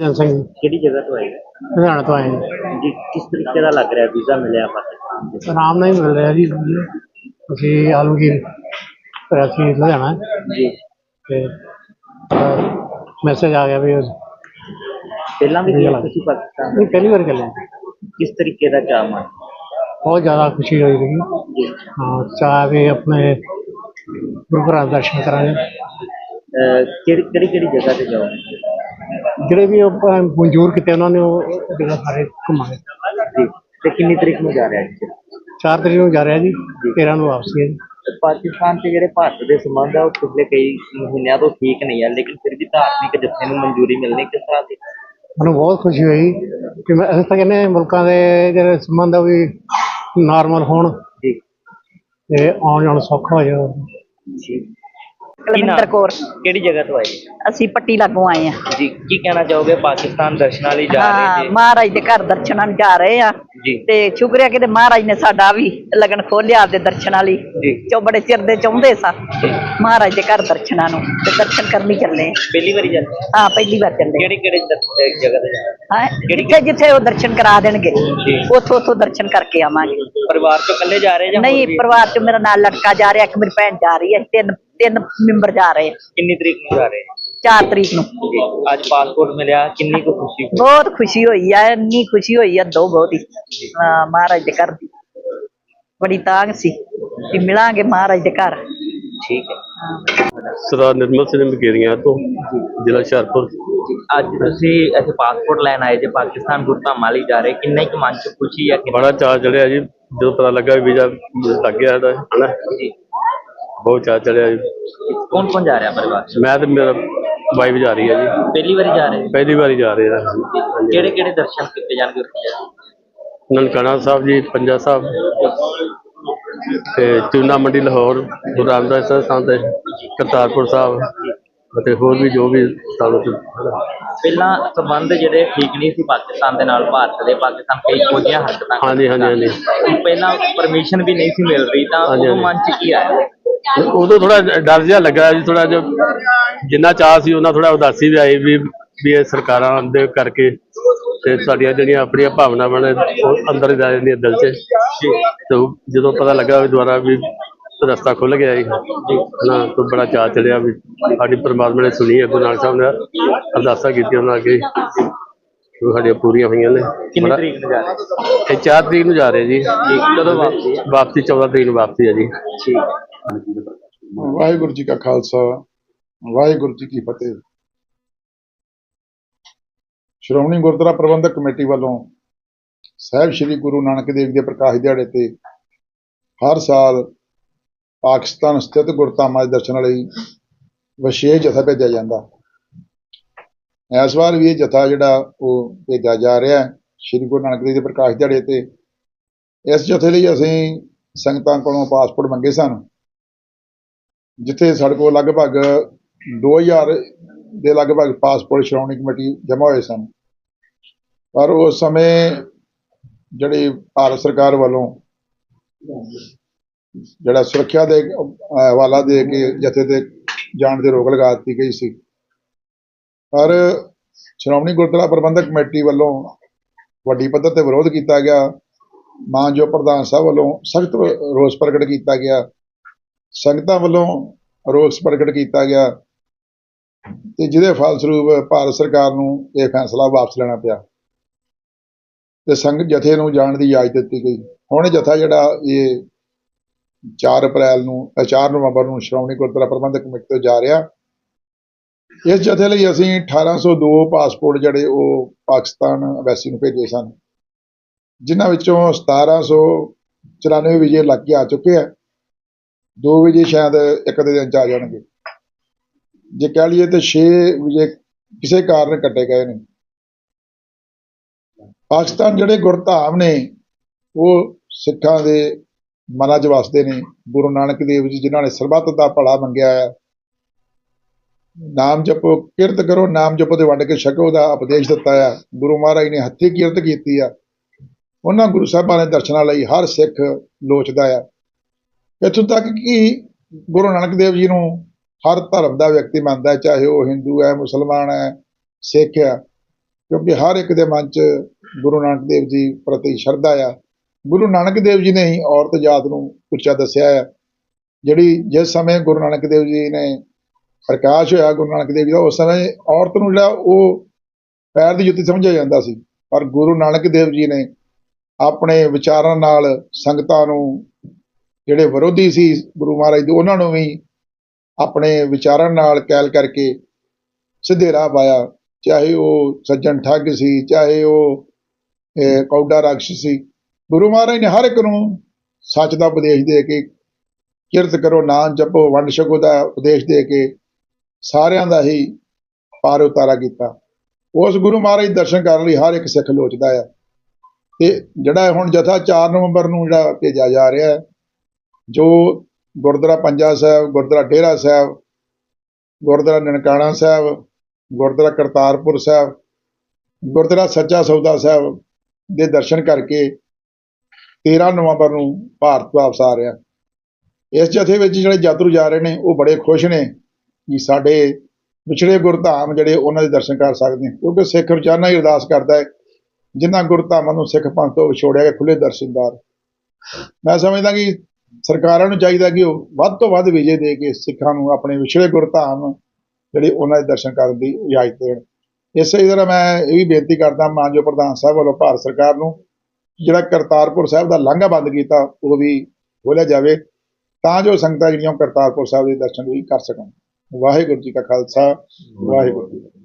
ਜਨ ਸਿੰਘ ਕਿਹੜੀ ਜਗ੍ਹਾ ਤੋਂ ਆਏ ਲੁਧਿਆਣਾ ਤੋਂ ਆਏ ਹਾਂ। ਜੀ ਕਿਸ ਤਰੀਕੇ ਦਾ ਲੱਗ ਰਿਹਾ ਵੀਜ਼ਾ ਮਿਲਿਆ ਪਾਕਿਸਤਾਨ ਦੇ ਆਰਾਮ ਨਾਲ ਹੀ ਮਿਲ ਰਿਹਾ ਜੀ ਅਸੀਂ ਆਲਮਗੀਰ ਪ੍ਰੈਸੀ ਲੁਧਿਆਣਾ ਜੀ ਤੇ ਮੈਸੇਜ ਆ ਗਿਆ ਵੀ ਉਹ- ਪਹਿਲਾਂ ਵੀ ਵਧੀਆ ਗਏ ਲੱਗ- ਤੁਸੀਂ ਪਾਕਿਸਤਾਨ ਨਹੀਂ ਪਹਿਲੀ ਵਾਰ ਚੱਲੇ ਹਾਂ। ਕਿਸ ਤਰੀਕੇ ਦਾ ਚਾਅ ਮਨ ਬਹੁਤ ਜ਼ਿਆਦਾ ਖੁਸ਼ੀ ਹੋਈ ਰਹੀ ਜੀ ਹਾਂ ਚਾਹ ਵੀ ਆਪਣੇ ਗੁਰੂ ਘਰਾਂ ਦੇ ਦਰਸ਼ਨ ਕਰਾਂਗੇ ਅਹ ਕਿਹੜੀ ਕਿਹੜੀ ਕਿਹੜੀ ਜਗ੍ਹਾ ਤੇ ਜਾਓਗੇ ਜਿਹੜੇ ਵੀ ਉਹ ਮਨਜ਼ੂਰ ਕੀਤੇ ਉਹਨਾਂ ਨੇ ਉਹ ਜਗ੍ਹਾ ਸਾਰੇ ਘੁੰਮਾਂਗੇ ਜੀ ਤੇ ਕਿੰਨੀ ਤਰੀਕ ਨੂੰ ਜਾ ਰਿਹਾ ਜੀ? 4 ਤਰੀਕ ਨੂੰ ਜਾ ਰਿਹਾ ਜੀ 13 ਨੂੰ ਵਾਪਸੀ ਹੈ ਜੀ। ਤੇ ਪਾਕਿਸਤਾਨ ਤੇ ਜਿਹੜੇ ਭਾਰਤ ਦੇ ਸੰਬੰਧ ਆ ਉਹ ਪਿਛਲੇ ਕਈ ਮਹੀਨਿਆਂ ਤੋਂ ਠੀਕ ਨਹੀਂ ਆ ਲੇਕਿਨ ਫਿਰ ਵੀ ਧਾਰਮਿਕ ਜਥੇ ਨੂੰ ਮਨਜ਼ੂਰੀ ਮਿਲਣੀ ਕਿਸ ਤਰ੍ਹਾਂ ਦੀ? ਮੈਨੂੰ ਬਹੁਤ ਖੁਸ਼ੀ ਹੋਈ ਕਿ ਮੈਂ ਅਸੀਂ ਤਾਂ ਕਹਿੰਦੇ ਹਾਂ ਮੁਲਕਾਂ ਦੇ ਜਿਹੜੇ ਸੰਬੰਧ ਆ ਵੀ ਨਾਰਮਲ ਹੋਣ। ਜੀ। ਤੇ ਆਉਣ ਜਾਣ ਸੌਖਾ ਹੋ ਜਾਵੇ। ਜੀ। ਕੁਲਵਿੰਦਰ ਕੌਰ। ਕਿਹੜੀ ਜਗ੍ਹਾ ਤੋਂ ਆਏ ਜੀ? ਅਸੀਂ ਪੱਟੀ ਲਾਗੋਂ ਆਏ ਆ ਜੀ ਕੀ ਕਹਿਣਾ ਚਾਹੋਗੇ? ਪਾਕਿਸਤਾਨ ਦਰਸ਼ਨਾਂ ਲਈ ਜਾ ਹਾਂ ਰਹੇ ਜੀ। ਮਹਾਰਾਜ ਦੇ ਘਰ ਦਰਸ਼ਨਾਂ ਨੂੰ ਜਾ ਰਹੇ ਆ ਜੀ। ਤੇ ਸ਼ੁਕਰ ਹੈ ਕਿ ਮਹਾਰਾਜ ਨੇ ਸਾਡਾ ਵੀ ਲਗਨ ਖੋਲਿਆ ਆਪਦੇ ਦਰਸ਼ਨਾਂ ਲਈ ਜੀ। ਜੋ ਬੜੇ ਚਿਰ ਦੇ ਚਾਹੁੰਦੇ ਸਾਂ। ਮਹਾਰਾਜ ਦੇ ਘਰ ਦਰਸ਼ਨਾਂ ਨੂੰ ਤੇ ਦਰਸ਼ਨ ਕਰਨ ਲਈ ਚੱਲੇ। ਪਹਿਲੀ ਵਾਰੀ ਜਾਂਦੇ ਹਾਂ? ਪਹਿਲੀ ਵਾਰ ਚੱਲੇ ਕਿਹੜੀ ਕਿਹੜੀ ਦਰ- ਜਗ੍ਹਾ ਤੇ ਜਾਣਾ ਹਾਂ ਜਿੱਥੇ ਜਿੱਥੇ ਉਹ ਦਰਸ਼ਨ ਕਰਾ ਦੇਣਗੇ। ਉੱਥੋਂ ਉੱਥੋਂ ਦਰਸ਼ਨ ਕਰਕੇ ਆਵਾਂਗੇ। ਪਰਿਵਾਰ ਚੋਂ ਇਕੱਲੇ ਜਾ ਰਹੇ ਜਾਂ ਨਹੀਂ? ਪਰਿਵਾਰ ਚ ਮੇਰਾ ਨਾਲ ਲੜਕਾ ਜਾ ਰਿਹਾ ਇੱਕ ਮੇਰੀ ਭੈਣ ਜਾ ਰਹੀ ਹੈ ਤਿੰਨ ਤਿੰਨ ਮੈਂਬਰ ਜਾ ਰਹੇ ਆ ਕਿੰਨੀ ਤਰੀਕ ਨੂੰ ਜਾ ਰਹੇ? 4 ਤਰੀਕ ਨੂੰ। ਅੱਜ ਪਾਸਪੋਰਟ ਮਿਲਿਆ ਕਿੰਨੀ ਕੁ ਖੁਸ਼ੀ? ਬਹੁਤ ਖੁਸ਼ੀ ਹੋਈ ਆ ਇੰਨੀ ਖੁਸ਼ੀ ਹੋਈ ਆ ਦੋ ਬਹੁਤ ਹੀ। ਹਾਂ ਮਹਾਰਾਜ ਦੇ ਘਰ ਦੀ। ਬੜੀ ਤਾਂਗ ਸੀ ਕਿ ਮਿਲਾਂਗੇ ਮਹਾਰਾਜ ਦੇ ਘਰ। ਠੀਕ ਹੈ। ਸਰਦਾਰ ਨਿਰਮਲ ਸਿੰਘ ਮਕੇਰੀਆਂ ਤੋਂ ਜ਼ਿਲ੍ਹਾ ਹੁਸ਼ਿਆਰਪੁਰ ਅੱਜ ਤੁਸੀਂ ਇੱਥੇ ਪਾਸਪੋਰਟ ਲੈਣ ਆਏ ਜੇ ਪਾਕਿਸਤਾਨ ਗੁਰਧਾਮਾਂ ਲਈ ਜਾ ਰਹੇ ਕਿੰਨੇ ਕੁ ਮਨ ਚ ਖੁਸ਼ੀ ਹੈ ਕਿ ਬੜਾ ਚਾਅ ਚੜਿਆ ਜੀ। ਜਦੋਂ ਪਤਾ ਲੱਗਾ ਵੀ ਵੀਜ਼ਾ ਲੱਗ ਗਿਆ ਸਾਡਾ ਹਨਾ? ਜੀ। ਬਹੁਤ ਚਾਅ ਚੜਿਆ ਜੀ। ਕੌਣ ਕੌਣ ਜਾ ਰਿਹਾ ਪਰਿਵਾਰ ਚ? ਮੈਂ ਤੇ ਮੇਰਾ ਵਾਈਫ ਜਾ ਰਹੀ ਹੈ ਜੀ। ਪਹਿਲੀ ਵਾਰੀ ਜਾ ਰਹੇ? ਪਹਿਲੀ ਵਾਰੀ ਜਾ ਰਹੇ ਹਾਂ ਕਿਹੜੇ ਕਿਹੜੇ ਦਰਸ਼ਨ ਕੀਤੇ ਜਾਣਗੇ ਨਨਕਾਣਾ ਸਾਹਿਬ ਜੀ ਪੰਜਾ ਸਾਹਿਬ। ਤੇ ਚੂਨਾ ਮੰਡੀ ਲਾਹੌਰ ਗੁਰੂ ਰਾਮਦਾਸ ਸਾਹਿਬ ਤੇ ਕਰਤਾਰਪੁਰ ਸਾਹਿਬ। ਅਤੇ ਹੋਰ ਵੀ ਜੋ ਵੀ ਸਾਨੂੰ ਪਹਿਲਾਂ ਸੰਬੰਧ ਜਿਹੜੇ ਠੀਕ ਨਹੀਂ ਸੀ ਪਾਕਿਸਤਾਨ ਦੇ ਨਾਲ ਭਾਰਤ ਦੇ ਪਾਕਿਸਤਾਨ ਕਈ ਖੋਜੀਆਂ ਹਰਕਤਾਂ ਹਾਂਜੀ, ਹਾਂਜੀ, ਹਾਂਜੀ। ਪਹਿਲਾਂ ਪਰਮਿਸ਼ਨ ਵੀ ਨਹੀਂ ਸੀ ਮਿਲ ਰਹੀ ਤਾਂ ਹਾਂਜੀ। ਮਨ ਚ ਕੀ ਆਇਆ ਉਦੋਂ ਥੋੜਾ ਡਰ ਜਿਹਾ ਲੱਗਾ ਜੀ ਥੋੜਾ ਜਿਹਾ ਜਿੰਨਾ ਚਾਹ ਸੀ ਉਹਨਾਂ ਥੋੜਾ ਉਦਾਸੀ ਵੀ ਆਈ ਵੀ ਵੀ ਇਹ ਸਰਕਾਰਾਂ ਦੇ ਕਰਕੇ ਤੇ ਸਾਡੀਆਂ ਜਿਹੜੀਆਂ ਆਪਣੀਆਂ ਭਾਵਨਾਵਾਂ ਨੇ ਉਹ ਅੰਦਰ ਹੀ ਰਹਿ ਜਾਂਦੀਆਂ ਦਿਲ 'ਚ ਤੇ ਉਹ ਜਦੋਂ ਪਤਾ ਲੱਗਾ ਵੀ ਦੁਆਰਾ ਵੀ ਰਸਤਾ ਖੁੱਲ ਗਿਆ ਜੀ। ਨਾ ਤੋਂ ਬੜਾ ਚਾਅ ਚੜਿਆ ਵੀ ਸਾਡੀ ਪਰਮਾਤਮਾ ਨੇ ਸੁਣੀ ਹੈ ਗੁਰੂ ਨਾਨਕ ਸਾਹਿਬ ਨੇ ਅਰਦਾਸਾਂ ਕੀਤੀਆਂ ਉਹਨਾਂ ਅੱਗੇ। ਉਹ ਸਾਡੀਆਂ ਪੂਰੀਆਂ ਹੋਈਆਂ ਨੇ। ਕਿੰਨੀ ਤਰੀਕ ਨੂੰ ਜਾ ਰਹੇ? ਇਹ 4 ਤਰੀਕ ਨੂੰ ਜਾ ਰਹੇ ਜੀ। ਕਦੋਂ ਵਾਪਸੀ ਹੈ? ਵਾਪਸੀ 14 ਤਰੀਕ ਨੂੰ ਵਾਪਸੀ ਹੈ ਜੀ। ਵਾਹਿਗੁਰੂ ਜੀ ਕਾ ਖਾਲਸਾ ਵਾਹਿਗੁਰੂ ਜੀ ਕੀ ਫਤਿਹ। ਸ਼੍ਰੋਮਣੀ ਗੁਰਦੁਆਰਾ ਪ੍ਰਬੰਧਕ ਕਮੇਟੀ ਵੱਲੋਂ ਸਾਹਿਬ ਸ੍ਰੀ ਗੁਰੂ ਨਾਨਕ ਦੇਵ ਦੇ ਪ੍ਰਕਾਸ਼ ਦਿਹਾੜੇ ਤੇ ਹਰ ਸਾਲ ਪਾਕਿਸਤਾਨ ਸਥਿਤ ਗੁਰਧਾਮਾਂ ਦੇ ਦਰਸ਼ਨਾਂ ਲਈ ਵਿਸ਼ੇਸ਼ ਜਥਾ ਭੇਜਿਆ ਜਾਂਦਾ। ਇਸ ਵਾਰ ਵੀ ਇਹ ਜਥਾ ਜਿਹੜਾ ਉਹ ਭੇਜਿਆ ਜਾ ਰਿਹਾ ਹੈ, ਸ੍ਰੀ ਗੁਰੂ ਨਾਨਕ ਦੇਵ ਦੇ ਪ੍ਰਕਾਸ਼ ਦਿਹਾੜੇ ਤੇ। ਇਸ ਜਥੇ ਲਈ ਅਸੀਂ ਸੰਗਤਾਂ ਕੋਲੋਂ ਪਾਸਪੋਰਟ ਮੰਗੇ ਸਨ, ਜਿੱਥੇ ਸਾਡੇ ਕੋਲ ਲਗਭਗ 2000 ਦੇ ਲਗਭਗ ਪਾਸਪੋਰਟ ਸ਼੍ਰੋਮਣੀ ਕਮੇਟੀ ਜਮ੍ਹਾਂ ਹੋਏ ਸਨ। ਪਰ ਉਸ ਸਮੇਂ ਜਿਹੜੀ ਭਾਰਤ ਸਰਕਾਰ ਵੱਲੋਂ ਜਿਹੜਾ ਸੁਰੱਖਿਆ ਦੇ ਹਵਾਲਾ ਦੇ ਕੇ ਜਥੇ ਤੇ ਜਾਣ ਤੇ ਰੋਕ ਲਗਾ ਦਿੱਤੀ ਗਈ ਸੀ। ਪਰ ਸ਼੍ਰੋਮਣੀ ਗੁਰਦੁਆਰਾ ਪ੍ਰਬੰਧਕ ਕਮੇਟੀ ਵੱਲੋਂ ਵੱਡੀ ਪੱਧਰ ਤੇ ਵਿਰੋਧ ਕੀਤਾ ਗਿਆ। ਮਾਨਯੋਗ ਪ੍ਰਧਾਨ ਸਾਹਿਬ ਵੱਲੋਂ ਸਖਤ ਰੋਸ ਪ੍ਰਗਟ ਕੀਤਾ ਗਿਆ। ਸੰਗਤਾਂ ਵੱਲੋਂ ਰੋਸ ਪ੍ਰਗਟ ਕੀਤਾ ਗਿਆ। ਤੇ ਜਿਹਦੇ ਫਲਸਰੂਪ ਭਾਰਤ ਸਰਕਾਰ ਨੂੰ ਇਹ ਫੈਸਲਾ ਵਾਪਸ ਲੈਣਾ ਪਿਆ। ਤੇ ਸੰਗਤ ਜਥੇ ਨੂੰ ਜਾਣ ਦੀ ਇਜਾਜ਼ਤ ਦਿੱਤੀ ਗਈ। ਹੁਣ ਜਥਾ ਜਿਹੜਾ ਇਹ 4 ਅਪ੍ਰੈਲ ਨੂੰ ਅ, 4 ਨਵੰਬਰ ਨੂੰ ਸ਼੍ਰੋਮਣੀ ਗੁਰਦੁਆਰਾ ਪ੍ਰਬੰਧਕ ਕਮੇਟੀ ਤੋਂ ਜਾ ਰਿਹਾ। ਇਸ ਜਥੇ ਲਈ ਅਸੀਂ 1802 ਪਾਸਪੋਰਟ ਜਿਹੜੇ ਉਹ ਪਾਕਿਸਤਾਨ ਐਮਬੈਸੀ ਨੂੰ ਭੇਜੇ ਸਨ ਜਿਨ੍ਹਾਂ ਵਿੱਚੋਂ 1794 ਵਿਜੇ ਲੱਗ ਕੇ ਆ ਚੁੱਕੇ ਆ। ਦੋ ਵਿਜੇ ਸ਼ਾਇਦ ਇੱਕ ਦੇ ਦਿਨ ਚ ਆ ਜਾਣਗੇ। ਜੇ ਕਹਿ ਲਈਏ ਤੇ 6 ਵਿਜੇ ਕਿਸੇ ਕਾਰਨ ਕੱਟੇ ਗਏ ਨੇ। ਪਾਕਿਸਤਾਨ ਜਿਹੜੇ ਗੁਰਧਾਮ ਨੇ ਉਹ ਸਿੱਖਾਂ ਦੇ ਮਨਾਂ 'ਚ ਵਸਦੇ ਨੇ ਗੁਰੂ ਨਾਨਕ ਦੇਵ ਜੀ ਜਿਨ੍ਹਾਂ ਨੇ ਸਰਬੱਤ ਦਾ ਭਲਾ ਮੰਗਿਆ ਹੈ। ਨਾਮ ਜਪੋ, ਕਿਰਤ ਕਰੋ, ਨਾਮ ਜਪੋ ਤੇ ਵੰਡ ਕੇ ਛਕੋ ਦਾ ਉਪਦੇਸ਼ ਦਿੱਤਾ ਹੈ। ਗੁਰੂ ਮਹਾਰਾਜ ਨੇ ਹੱਥੀਂ ਕਿਰਤ ਕੀਤੀ ਆ। ਉਹਨਾਂ ਗੁਰੂ ਸਾਹਿਬਾਂ ਦੇ ਦਰਸ਼ਨਾਂ ਲਈ ਹਰ ਸਿੱਖ ਲੋਚਦਾ ਆ। ਇੱਥੋਂ ਤੱਕ ਕਿ ਗੁਰੂ ਨਾਨਕ ਦੇਵ ਜੀ ਨੂੰ ਹਰ ਧਰਮ ਦਾ ਵਿਅਕਤੀ ਮੰਨਦਾ ਚਾਹੇ ਉਹ ਹਿੰਦੂ ਹੈ, ਮੁਸਲਮਾਨ ਹੈ, ਸਿੱਖ ਹੈ। ਕਿਉਂਕਿ ਹਰ ਇੱਕ ਦੇ ਮਨ 'ਚ ਗੁਰੂ ਨਾਨਕ ਦੇਵ ਜੀ ਪ੍ਰਤੀ ਸ਼ਰਧਾ ਆ। ਗੁਰੂ ਨਾਨਕ ਦੇਵ ਜੀ ਨੇ ਹੀ ਔਰਤ ਜਾਤ ਨੂੰ ਉੱਚਾ ਦੱਸਿਆ ਹੈ ਜਿਹੜੀ ਜਿਸ ਸਮੇਂ ਗੁਰੂ ਨਾਨਕ ਦੇਵ ਜੀ ਨੇ ਪ੍ਰਕਾਸ਼ ਹੋਇਆ ਗੁਰੂ ਨਾਨਕ ਦੇਵ ਜੀ ਦਾ, ਉਸ ਸਮੇਂ ਔਰਤ ਨੂੰ ਜਿਹੜਾ ਉਹ ਪੈਰ ਦੀ ਜੁੱਤੀ ਸਮਝਿਆ ਜਾਂਦਾ ਸੀ। ਪਰ ਗੁਰੂ ਨਾਨਕ ਦੇਵ ਜੀ ਨੇ ਆਪਣੇ ਵਿਚਾਰਾਂ ਨਾਲ ਸੰਗਤਾਂ ਨੂੰ ਜਿਹੜੇ ਵਿਰੋਧੀ ਸੀ ਗੁਰੂ ਮਹਾਰਾਜ ਦੇ, ਉਹਨਾਂ ਨੂੰ ਵੀ ਆਪਣੇ ਵਿਚਾਰਾਂ ਨਾਲ ਕੈਲ ਕਰਕੇ ਸਿੱਧੇ ਰਾਹ ਪਾਇਆ। ਚਾਹੇ ਉਹ ਸੱਜਣ ਠੱਗ ਸੀ, ਚਾਹੇ ਉਹ ਕੌਡਾ ਰਾਖਸ਼ ਸੀ ਗੁਰੂ ਮਹਾਰਾਜ ਨੇ ਹਰ ਇੱਕ ਨੂੰ ਸੱਚ ਦਾ ਉਪਦੇਸ਼ ਦੇ ਕੇ ਕਿਰਤ ਕਰੋ, ਨਾਮ ਜਪੋ, ਵੰਡ ਛਕੋ ਦਾ ਉਪਦੇਸ਼ ਦੇ ਕੇ ਸਾਰਿਆਂ ਦਾ ਹੀ ਪਾਰ ਉਤਾਰਾ ਕੀਤਾ। ਉਸ ਗੁਰੂ ਮਹਾਰਾਜ ਦਰਸ਼ਨ ਕਰਨ ਲਈ ਹਰ ਇੱਕ ਸਿੱਖ ਲੋਚਦਾ ਆ। ਤੇ ਜਿਹੜਾ ਹੁਣ ਜਥਾ 4 ਨਵੰਬਰ ਨੂੰ ਜਿਹੜਾ ਭੇਜਿਆ ਜਾ ਰਿਹਾ ਜੋ ਗੁਰਦੁਆਰਾ ਪੰਜਾ ਸਾਹਿਬ, ਗੁਰਦੁਆਰਾ ਡੇਰਾ ਸਾਹਿਬ, ਗੁਰਦੁਆਰਾ ਨਨਕਾਣਾ ਸਾਹਿਬ, ਗੁਰਦੁਆਰਾ ਕਰਤਾਰਪੁਰ ਸਾਹਿਬ, ਗੁਰਦੁਆਰਾ ਸੱਚਾ ਸੌਦਾ ਸਾਹਿਬ ਦੇ ਦਰਸ਼ਨ ਕਰਕੇ 13 ਨਵੰਬਰ ਨੂੰ ਭਾਰਤ ਵਾਪਸ ਆ ਰਿਹਾ। ਇਸ ਜਥੇ ਵਿੱਚ ਜਿਹੜੇ ਯਾਤਰੂ ਜਾ ਰਹੇ ਨੇ, ਉਹ ਬੜੇ ਖੁਸ਼ ਨੇ ਕਿ ਸਾਡੇ ਵਿਛੜੇ ਗੁਰਧਾਮ ਜਿਹੜੇ ਉਹਨਾਂ ਦੇ ਦਰਸ਼ਨ ਕਰ ਸਕਦੇ ਨੇ। ਕਿਉਂਕਿ ਸਿੱਖ ਰੋਜ਼ਾਨਾ ਹੀ ਅਰਦਾਸ ਕਰਦਾ ਹੈ, ਜਿਨ੍ਹਾਂ ਗੁਰਧਾਮਾਂ ਨੂੰ ਸਿੱਖ ਪੰਥ ਤੋਂ ਵਿਛੋੜਿਆ ਗਿਆ ਖੁੱਲੇ ਦਰਸ਼ਨਦਾਰ ਮੈਂ ਸਮਝਦਾ ਕਿ ਸਰਕਾਰਾਂ ਨੂੰ ਚਾਹੀਦਾ ਕਿ ਉਹ ਵੱਧ ਤੋਂ ਵੱਧ ਵਿਜੇ ਦੇ ਕੇ ਸਿੱਖਾਂ ਨੂੰ ਆਪਣੇ ਵਿਛੜੇ ਗੁਰਧਾਮ ਜਿਹੜੇ ਉਹਨਾਂ ਦੇ ਦਰਸ਼ਨ ਕਰਨ ਦੀ ਇਜਾਜ਼ਤ ਦੇਣ। ਇਸੇ ਤਰ੍ਹਾਂ ਮੈਂ ਇਹ ਵੀ ਬੇਨਤੀ ਕਰਦਾ, ਮਾਨਯੋਗ ਪ੍ਰਧਾਨ ਸਾਹਿਬ ਵੱਲੋਂ ਭਾਰਤ ਸਰਕਾਰ ਨੂੰ ਜਿਹੜਾ ਕਰਤਾਰਪੁਰ ਸਾਹਿਬ ਦਾ ਲਾਂਘਾ ਬੰਦ ਕੀਤਾ, ਉਹ ਵੀ ਖੋਲ੍ਹਿਆ ਜਾਵੇ, ਤਾਂ ਜੋ ਸੰਗਤਾਂ ਜਿਹੜੀਆਂ ਉਹ ਕਰਤਾਰਪੁਰ ਸਾਹਿਬ ਦੇ ਦਰਸ਼ਨ ਵੀ ਕਰ ਸਕਣ। ਵਾਹਿਗੁਰੂ ਜੀ ਕਾ ਖਾਲਸਾ, ਵਾਹਿਗੁਰੂ ਜੀ